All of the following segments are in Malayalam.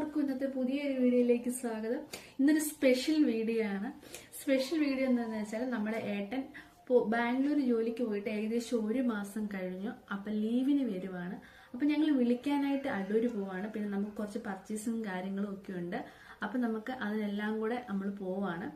എല്ലാവർക്കും ഇന്നത്തെ പുതിയൊരു വീഡിയോയിലേക്ക് സ്വാഗതം. ഇന്നൊരു സ്പെഷ്യൽ വീഡിയോ ആണ്. സ്പെഷ്യൽ വീഡിയോ എന്താണെന്ന് വെച്ചാൽ നമ്മുടെ ഏട്ടൻ ബാംഗ്ലൂർ ജോലിക്ക് പോയിട്ട് ഏകദേശം ഒരു മാസം കഴിഞ്ഞു. അപ്പം ലീവിന് വരുവാണ്. അപ്പം ഞങ്ങൾ വിളിക്കാനായിട്ട് അടൂര് പോവാണ്. പിന്നെ നമുക്ക് കുറച്ച് പർച്ചേസും കാര്യങ്ങളും ഒക്കെ ഉണ്ട്. അപ്പം നമുക്ക് അതിനെല്ലാം കൂടെ നമ്മൾ പോവാണ്.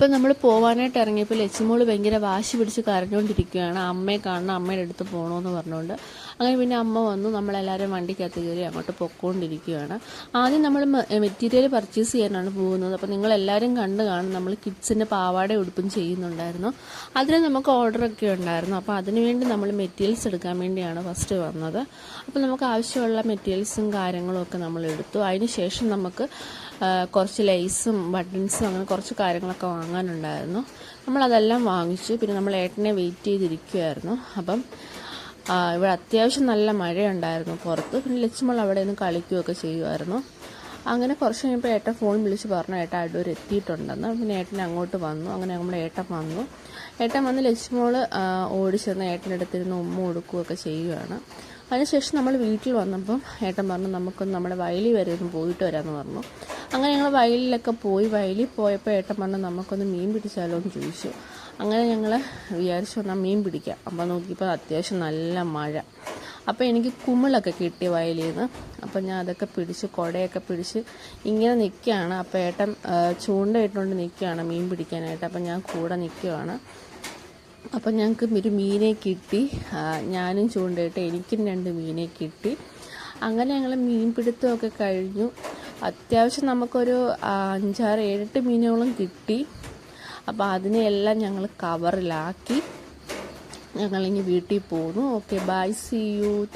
ഇപ്പം നമ്മൾ പോവാനായിട്ട് ഇറങ്ങിയപ്പോൾ ലച്ചിമോൾ ഭയങ്കര വാശി പിടിച്ച് കരഞ്ഞുകൊണ്ടിരിക്കുകയാണ് അമ്മയെ കാണണം അമ്മയുടെ അടുത്ത് പോകണമെന്ന് പറഞ്ഞുകൊണ്ട് അങ്ങനെ പിന്നെ അമ്മ വന്നു നമ്മളെല്ലാവരും വണ്ടിക്കകത്ത് കയറി അങ്ങോട്ട് പൊക്കോണ്ടിരിക്കുകയാണ് ആദ്യം നമ്മൾ മെറ്റീരിയൽ പർച്ചേസ് ചെയ്യാനാണ് പോകുന്നത്. അപ്പോൾ നിങ്ങളെല്ലാവരും കണ്ട് കാണും നമ്മൾ കിഡ്സിന്റെ പാവാട ഉടുപ്പും ചെയ്യുന്നുണ്ടായിരുന്നു. അതിന് നമുക്ക് ഓർഡറൊക്കെ ഉണ്ടായിരുന്നു. അപ്പോൾ അതിനുവേണ്ടി നമ്മൾ മെറ്റീരിയൽസ് എടുക്കാൻ വേണ്ടിയാണ് ഫസ്റ്റ് വന്നത്. അപ്പോൾ നമുക്ക് ആവശ്യമുള്ള മെറ്റീരിയൽസും കാര്യങ്ങളും ഒക്കെ നമ്മൾ എടുത്തു അതിന് ശേഷം നമുക്ക് കുറച്ച് ലേസും ബട്ടൺസും അങ്ങനെ കുറച്ച് കാര്യങ്ങളൊക്കെ വാങ്ങാനുണ്ടായിരുന്നു. നമ്മളതെല്ലാം വാങ്ങിച്ചു. പിന്നെ നമ്മൾ ഏട്ടനെ വെയിറ്റ് ചെയ്തിരിക്കുമായിരുന്നു അപ്പം ഇവിടെ അത്യാവശ്യം നല്ല മഴയുണ്ടായിരുന്നു പുറത്ത്. പിന്നെ ലച്ചുമോൾ അവിടെ നിന്ന് കളിക്കുകയൊക്കെ ചെയ്യുമായിരുന്നു അങ്ങനെ കുറച്ച് കഴിഞ്ഞപ്പോൾ ഏട്ടൻ ഫോൺ വിളിച്ച് പറഞ്ഞു ഏട്ടൻ അടൂർ എത്തിയിട്ടുണ്ടെന്ന്. പിന്നെ ഏട്ടൻ അങ്ങോട്ട് വന്നു. അങ്ങനെ നമ്മുടെ ഏട്ടൻ വന്നു. ഏട്ടൻ വന്ന് ലക്ഷ്മോൾ ഓടിച്ചെന്ന് ഏട്ടന്റെ അടുത്തിരുന്ന് ഉമ്മ കൊടുക്കുകയൊക്കെ ചെയ്യുകയാണ് അതിനുശേഷം നമ്മൾ വീട്ടിൽ വന്നപ്പം ഏട്ടൻ പറഞ്ഞു നമുക്കൊന്ന് നമ്മുടെ വയലിൽ വരെ ഒന്ന് പോയിട്ട് വരാമെന്ന് പറഞ്ഞു. അങ്ങനെ ഞങ്ങൾ വയലിലൊക്കെ പോയി വയലിൽ പോയപ്പോൾ ഏട്ടൻ പറഞ്ഞു നമുക്കൊന്ന് മീൻ പിടിച്ചാലോ എന്ന് ചോദിച്ചു. അങ്ങനെ ഞങ്ങൾ വിചാരിച്ചു എന്നാൽ മീൻ പിടിക്കാം. അപ്പോൾ നോക്കിയപ്പോൾ അത്യാവശ്യം നല്ല മഴ. അപ്പോൾ എനിക്ക് കുമിളൊക്കെ കിട്ടി വയലിൽ നിന്ന് അപ്പോൾ ഞാൻ അതൊക്കെ പിടിച്ച് കുടയൊക്കെ പിടിച്ച് ഇങ്ങനെ നിൽക്കുകയാണ് അപ്പോൾ ഏട്ടൻ ചൂണ്ടയിട്ടുകൊണ്ട് നിൽക്കുകയാണ് മീൻ പിടിക്കാനായിട്ട്. അപ്പോൾ ഞാൻ കൂടെ നിൽക്കുകയാണ് അപ്പം ഞങ്ങൾക്ക് ഒരു മീനെ കിട്ടി. ഞാനും ചൂണ്ടയിട്ട് എനിക്കും രണ്ട് മീനെ കിട്ടി. അങ്ങനെ ഞങ്ങൾ മീൻ പിടുത്തമൊക്കെ കഴിഞ്ഞു. അത്യാവശ്യം നമുക്കൊരു അഞ്ചാറ് ഏഴെട്ട് മീനുകളും കിട്ടി. അപ്പോൾ അതിനെയെല്ലാം ഞങ്ങൾ കവറിലാക്കി ഞങ്ങളിനി വീട്ടിൽ പോന്നു. Okay bye see you.